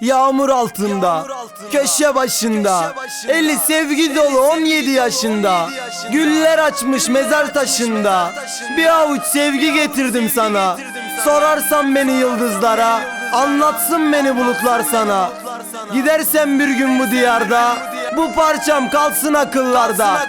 Yağmur altında, köşe başında, eli sevgi dolu 17 yaşında. Güller açmış mezar taşında. Bir avuç sevgi getirdim sana. Sorarsan beni yıldızlara, anlatsın beni bulutlar sana. Gidersen bir gün bu diyarda, bu parçam kalsın akıllarda.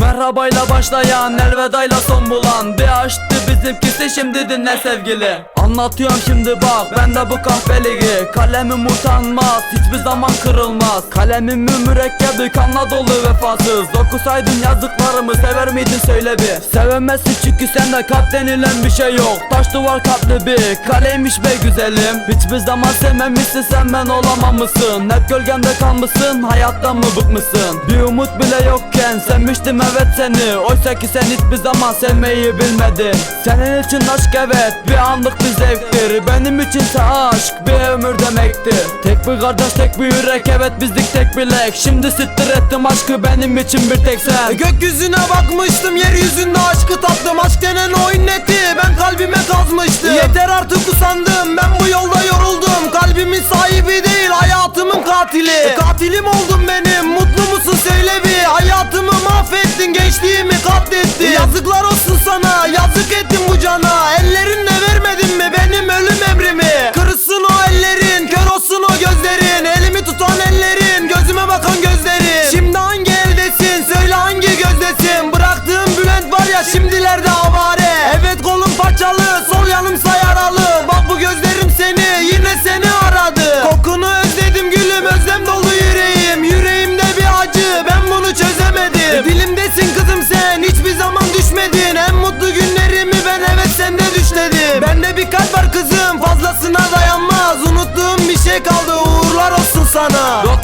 Merhabayla başlayan elvedayla son bulan Bir aşktı bizimkisi şimdi dinle sevgili Anlatıyorum şimdi bak bende bu kahveligi. Kalemim utanmaz hiçbir zaman kırılmaz. Kalemimin mürekkebi kanla dolu vefasız. Dokusaydın yazdıklarımı sever miydin söyle bir. Sevemezsin çünkü sende kalp denilen bir şey yok. Taş duvar kalpli bir kaleymiş be güzelim. Hiçbir zaman sevmemişsin sen ben olamamışsın Hep gölgemde kalmışsın hayattan mı bıkmışsın? Bir umut bile yokken sevmiştim evet seni. Oysa ki sen hiçbir zaman sevmeyi bilmedin. Senin için aşk evet bir anlık bir zevktir. Benim içinse aşk bir ömür demektir. Tek bir kardeş tek bir yürek evet bizlik tek bilek Şimdi sittir ettim aşkı benim için bir tek sen. Gökyüzüne bakmıştım yeryüzünde aşkı tattım. Aşk denen oyun neti? Ben kalbime kazmıştım. Yeter artık usandım ben bu yolda yoruldum. Kalbimin sahibi değil hayatımın katili. Katilim oldun benim mutlu musun söyle bir. Hayatımı mahvettin gençliğimi katlettin. Yazıklar olsun sana yazık ettin bu cana. Ellerinle parçalı sol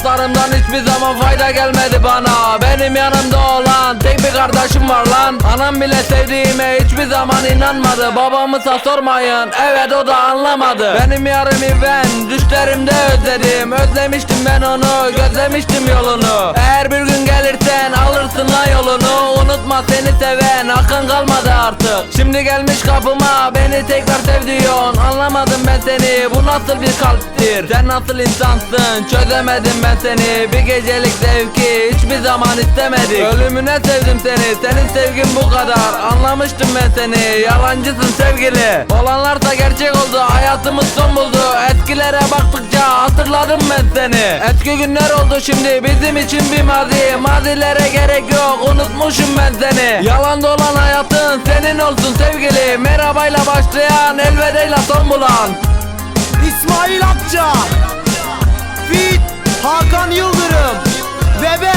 sana Dostlarımdan hiçbir zaman fayda gelmedi bana. Benim yanımda olan tek bir kardeşim var lan. Anam bile sevdiğime hiçbir zaman inanmadı. Babamıza sormayın. Evet o da anlamadı. Benim yarımı ben düşlerimde özledim. Özlemiştim ben onu gözlemiştim yolunu. Eğer bir gün gelirsen alırsın la yolunu. Unutma seni seven hakkın kalmadı artık. Şimdi gelmiş kapıma beni tekrar sev diyorsun. Anlamadım ben seni bu nasıl bir kalptir? Sen nasıl insansın? Çözemedim ben seni Bir gecelik zevki hiçbir zaman istemedik. Ölümüne sevdim seni senin sevgin bu kadar. Anlamıştım ben seni yalancısın sevgili. Olanlarsa gerçek oldu hayatımız son buldu. Eskilere baktıkça hatırladım ben seni. Eski günler oldu şimdi bizim için bir mazi. Mazilere gerek yok unutmuşum ben seni. Yalan dolan hayatın senin olsun sevgili. Merhabayla başlayan elvedeyle son bulan. İsmail Akça Hakan Yıldırım. Bebe